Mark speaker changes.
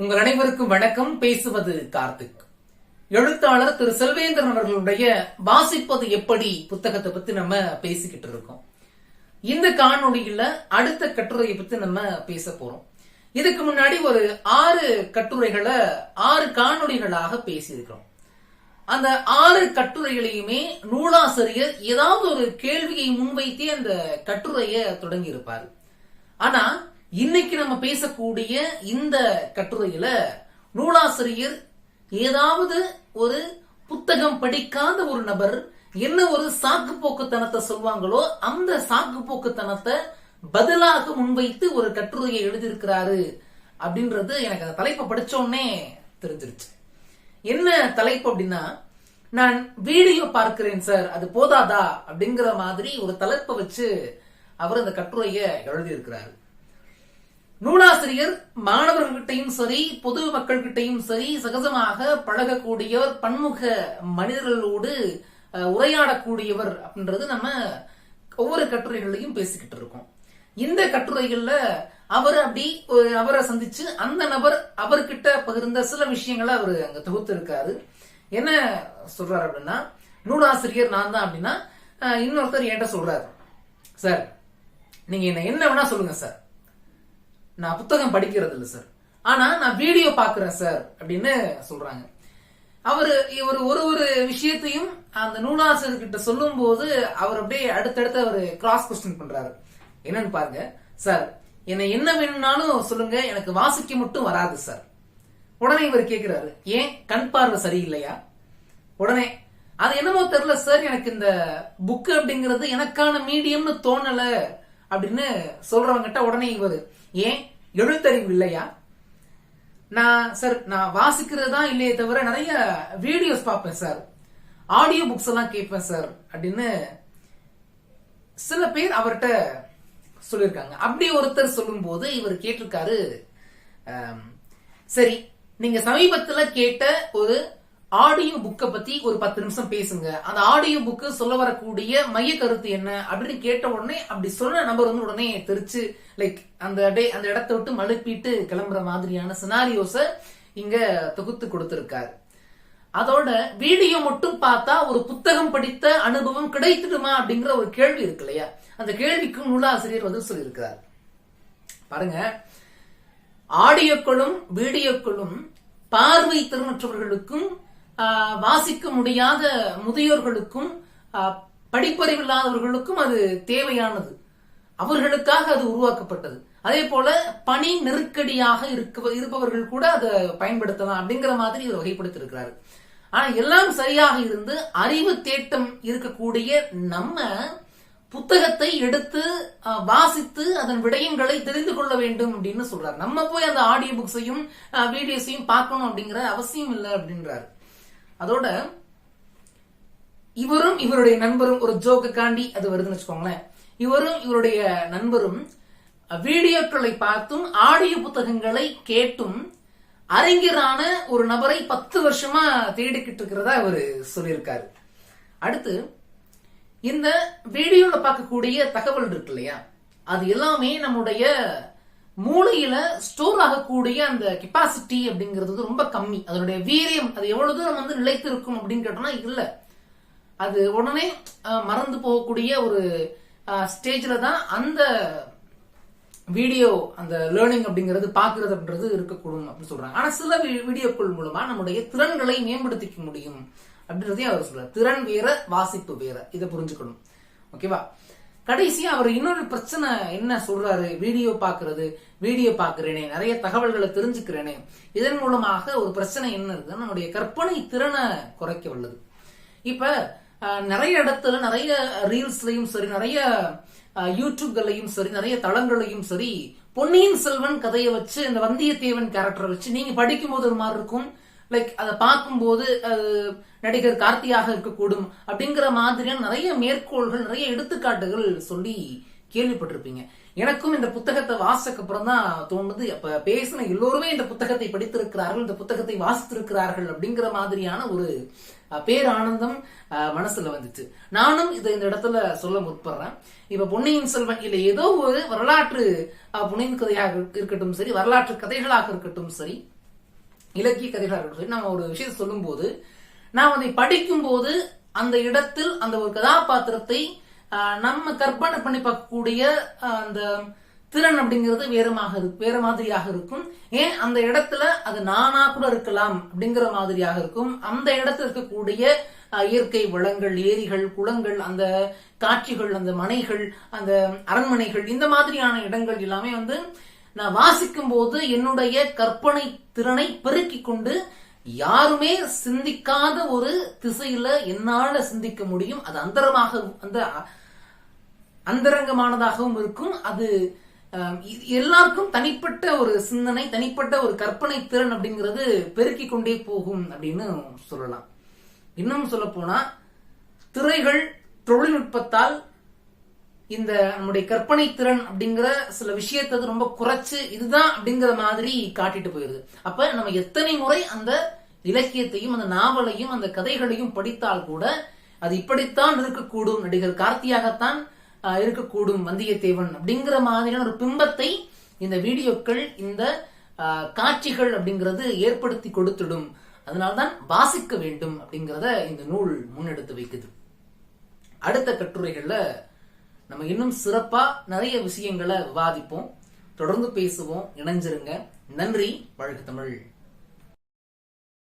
Speaker 1: உங்கள் அனைவருக்கும் வணக்கம். பேசுவது கார்த்திக். எழுத்தாளர் திரு செல்வேந்திரன் அவர்களுடைய வாசிப்பது எப்படி? புத்தகத்தை பத்தி நம்ம பேசிக்கிட்டு இருக்கோம். இந்த காணொளியில அடுத்த கட்டுரையை பத்தி நம்ம பேச போறோம். இதுக்கு முன்னாடி ஒரு ஆறு கட்டுரைகளை ஆறு காணொளிகளாக பேசியிருக்கிறோம். அந்த ஆறு கட்டுரைகளையுமே நூலாசிரியர் ஏதாவது ஒரு கேள்வியை முன்வைத்தே அந்த கட்டுரையை தொடங்கி இருப்பார் ஆனா இன்னைக்கு நம்ம பேசக்கூடிய இந்த கட்டுரையில நூலாசிரியர் ஏதாவது ஒரு புத்தகம் படிக்காத ஒரு நபர் என்ன ஒரு சாக்கு போக்குத்தனத்தை சொல்வாங்களோ அந்த சாக்கு போக்குத்தனத்தை பதிலாக முன்வைத்து ஒரு கட்டுரையை எழுதியிருக்கிறாரு அப்படின்றது எனக்கு அந்த தலைப்பை படிச்சோடனே தெரிஞ்சிருச்சு. என்ன தலைப்பு அப்படின்னா நான் வீடியோ பார்க்கிறேன் சார் அது போதாதா அப்படிங்கிற மாதிரி ஒரு தலைப்பை வச்சு அவர் அந்த கட்டுரையை எழுதியிருக்கிறாரு. நூலாசிரியர் மாணவர்கள்கிட்டையும் சரி பொது மக்கள்கிட்டையும் சரி சகஜமாக பழகக்கூடியவர் பன்முக மனிதர்களோடு உரையாடக்கூடியவர் அப்படின்றது நம்ம ஒவ்வொரு கட்டுரைகளையும் பேசிக்கிட்டு இருக்கோம். இந்த கட்டுரைகள்ல அவர் அப்படி அவரை சந்திச்சு அந்த நபர் அவர்கிட்ட பகிர்ந்த சில விஷயங்களை அவர் அங்க தொகுத்து இருக்காரு என்ன சொல்றாரு அப்படின்னா நூலாசிரியர் நான் தான் அப்படின்னா இன்னொருத்தர் என்கிட்ட சொல்றாரு. சார் நீங்க என்ன என்ன வேணா சொல்லுங்க சார். நான் புத்தகம் படிக்கிறது இல்லை சார் ஆனா நான் வீடியோ பாக்குறேன் சார் அப்படின்னு சொல்றாங்க. அவரு இவர் ஒரு ஒரு விஷயத்தையும் அந்த நூலாசிரியர் கிட்ட சொல்லும் போது அவர் அப்படியே அடுத்தடுத்து அவர் கிராஸ் கொஸ்டின் பண்றாரு. என்னன்னு பாருங்க சார் என்னை என்ன வேணும்னாலும் சொல்லுங்க எனக்கு வாசிக்க மட்டும் வராது சார் உடனே இவர் கேட்கிறாரு ஏன்? கண் பார்வை சரியில்லையா? உடனே அது என்னமோ தெரியல சார் எனக்கு இந்த புக் அப்படிங்கிறது எனக்கான மீடியம்னு தோணல அப்படின்னு சொல்றவங்கிட்ட உடனே இவர் ஏன்? எழுத்தறிவு இல்லையா நான் சார் நான் வாசிக்கிறது தான் இல்லையே தவிர நிறைய வீடியோஸ் பார்ப்பேன் சார் ஆடியோ புக்ஸ் எல்லாம் கேட்பேன் சார் அப்படின்னு சில பேர் அவர்கிட்ட சொல்லியிருக்காங்க. அப்படி ஒருத்தர் சொல்லும்போது இவர் கேட்டிருக்காரு சரி நீங்க சமீபத்துல கேட்ட ஒரு ஆடியோ புக்கை பத்தி ஒரு பத்து நிமிஷம் பேசுங்க. அந்த ஆடியோ புக்கு சொல்ல வரக்கூடிய மைய கருத்து என்ன அப்படின்னு கேட்ட உடனே அப்படி சொன்ன நபர் வந்து உடனே தெரிச்சு லைக் அந்த டே அந்த இடத்த விட்டு மழுப்பிட்டு கிளம்புற மாதிரியான சினாரியோஸ இங்க தொகுத்து கொடுத்திருக்காரு. அதோட வீடியோ மட்டும் பார்த்தா ஒரு புத்தகம் படித்த அனுபவம் கிடைத்துடுமா அப்படிங்கிற ஒரு கேள்வி இருக்கு இல்லையா? அந்த கேள்விக்கும் நூலாசிரியர் பதில் சொல்லியிருக்கிறார். பாருங்க. ஆடியோக்களும் வீடியோக்களும் பார்வை திறனற்றவர்களுக்கும் வாசிக்க முடியாத முதியோர்களுக்கும் படிப்பறிவு இல்லாதவர்களுக்கும் அது தேவையானது. அவர்களுக்காக அது உருவாக்கப்பட்டது. அதே போல பணி நெருக்கடியாக இருக்க இருப்பவர்கள் கூட அதை பயன்படுத்தலாம் அப்படிங்கிற மாதிரி இவர் வகைப்படுத்திருக்கிறாரு ஆனா எல்லாம் சரியாக இருந்து அறிவு தேட்டம் இருக்கக்கூடிய நம்ம புத்தகத்தை எடுத்து வாசித்து அதன் விடயங்களை தெரிந்து கொள்ள வேண்டும் அப்படின்னு சொல்றாரு. நம்ம போய் அந்த ஆடியோ புக்ஸையும் வீடியோஸையும் பார்க்கணும் அப்படிங்கிற அவசியம் இல்லை அப்படின்றாரு. அதோட இவரும் இவருடைய நண்பரும் ஒரு ஜோக்கு காண்டி அது வருதுன்னு வச்சுக்கோங்களேன். இவரும் இவருடைய நண்பரும் வீடியோக்களை பார்த்தும் ஆடியோ புத்தகங்களை கேட்டும் அறிஞரான ஒரு நபரை பத்து வருஷமா தேடிக்கிட்டு இருக்கிறதா அவர் சொல்லியிருக்காரு. அடுத்து இந்த வீடியோல பார்க்கக்கூடிய தகவல் இருக்கு இல்லையா? அது எல்லாமே நம்முடைய மூளையில ஸ்டோர் ஆகக்கூடிய அந்த கெப்பாசிட்டி அப்படிங்கிறது வந்து ரொம்ப கம்மி. அதனுடைய வீரியம் அது எவ்வளவு தூரம் வந்து நிலைத்து இருக்கும் அப்படின்னு கேட்டோம்னா இல்ல. அது உடனே மறந்து போகக்கூடிய ஒரு ஸ்டேஜ்ல தான் அந்த வீடியோ அந்த லேர்னிங் அப்படிங்கிறது பார்க்கறது அப்படின்றது இருக்கக்கூடும் அப்படின்னு சொல்றாங்க. ஆனா சில வீடியோக்கள் மூலமா நம்முடைய திறன்களை மேம்படுத்திக்க முடியும் அப்படின்றதையும் அவர் சொல்றாரு. திறன் வேற வாசிப்பு வேற. இதை புரிஞ்சுக்கணும். ஓகேவா? கடைசியா அவர் இன்னொரு பிரச்சனை என்ன சொல்றாரு? வீடியோ பாக்குறது வீடியோ பாக்குறேனே நிறைய தகவல்களை தெரிஞ்சுக்கிறேனே. இதன் மூலமாக ஒரு பிரச்சனை என்ன இருக்குன்னா நம்முடைய கற்பனை திறனை குறைக்க வல்லது. இப்ப நிறைய இடத்துல நிறைய ரீல்ஸ்லயும் சரி நிறைய அஹ், யூடியூப்களையும் சரி நிறைய தளங்களையும் சரி பொன்னியின் செல்வன் கதையை வச்சு இந்த வந்தியத்தேவன் கேரக்டரை வச்சு நீங்க படிக்கும்போது ஒரு மாதிரி இருக்கும். லைக் அதை பார்க்கும்போது அது நடிகர் கார்த்தியாக இருக்கக்கூடும் அப்படிங்கிற மாதிரியான நிறைய மேற்கோள்கள் நிறைய எடுத்துக்காட்டுகள் சொல்லி கேள்விப்பட்டிருப்பீங்க. எனக்கும் இந்த புத்தகத்தை வாசிச்சக்கு அப்புறம் தான் தோணுது. அப்ப பேசின எல்லோருமே இந்த புத்தகத்தை படித்திருக்கிறார்கள் இந்த புத்தகத்தை வாசித்திருக்கிறார்கள் அப்படிங்கிற மாதிரியான ஒரு அஹ், பேரானந்தம் அஹ், மனசுல வந்துச்சு. நானும் இதை இந்த இடத்துல சொல்ல முற்படுறேன். இப்ப பொன்னியின் செல்வன் இல்ல ஏதோ ஒரு வரலாற்று அஹ், புனைவு கதையாக இருக்கட்டும் சரி வரலாற்று கதைகளாக இருக்கட்டும் சரி இலக்கிய கதைகளாக இருக்கட்டும் சரி, நம்ம ஒரு விஷயத்தை சொல்லும்போது நாம் அதை படிக்கும்போது அந்த இடத்தில் அந்த ஒரு கதாபாத்திரத்தை ஆஹ், நம்ம கற்பனை பண்ணி பார்க்கக்கூடிய அந்த திறன் அப்படிங்கிறது வேறமாக இருக்கு வேற மாதிரியாக இருக்கும். ஏன்? அந்த இடத்துல அது நானா கூட இருக்கலாம் அப்படிங்கிற மாதிரியாக இருக்கும். அந்த இடத்துல இருக்கக்கூடிய இயற்கை வளங்கள் ஏரிகள் குளங்கள் அந்த காட்சிகள் அந்த மனைகள் அந்த அரண்மனைகள் இந்த மாதிரியான இடங்கள் எல்லாமே வந்து நான் வாசிக்கும் போது என்னுடைய கற்பனை திறனை பெருக்கிக் கொண்டு யாருமே சிந்திக்காத ஒரு திசையில என்னால சிந்திக்க முடியும். அது அந்தரமாக அந்த அந்தரங்கமானதாகவும் இருக்கும். அது எல்லாருக்கும் தனிப்பட்ட ஒரு சிந்தனை தனிப்பட்ட ஒரு கற்பனை திறன் அப்படிங்கிறது பெருக்கிக் கொண்டே போகும் அப்படின்னு சொல்லலாம். இன்னும் சொல்ல போனா திரைகள் தொழில்நுட்பத்தால் இந்த நம்முடைய கற்பனை திறன் அப்படிங்கிற சில விஷயத்தை ரொம்ப குறைச்சு இதுதான் அப்படிங்கிற மாதிரி காட்டிட்டு போயிருது. அப்ப நம்ம எத்தனை முறை அந்த இலக்கியத்தையும் அந்த நாவலையும் அந்த கதைகளையும் படித்தால் கூட அது இப்படித்தான் இருக்கக்கூடும். நடிகர் கார்த்தியாகத்தான் இருக்கக்கூடும் வந்தியத்தேவன் அப்படிங்கிற மாதிரியான ஒரு பிம்பத்தை இந்த வீடியோக்கள் இந்த ஆஹ், காட்சிகள் அப்படிங்கிறது ஏற்படுத்தி கொடுத்துடும். அதனால்தான் வாசிக்க வேண்டும் அப்படிங்கிறத இந்த நூல் முன்னெடுத்து வைக்குது. அடுத்த கட்டுரைகள்ல நம்ம இன்னும் சிறப்பா நிறைய விஷயங்களை விவாதிப்போம். தொடர்ந்து பேசுவோம். இணைஞ்சிருங்க. நன்றி. வாழ்க தமிழ்.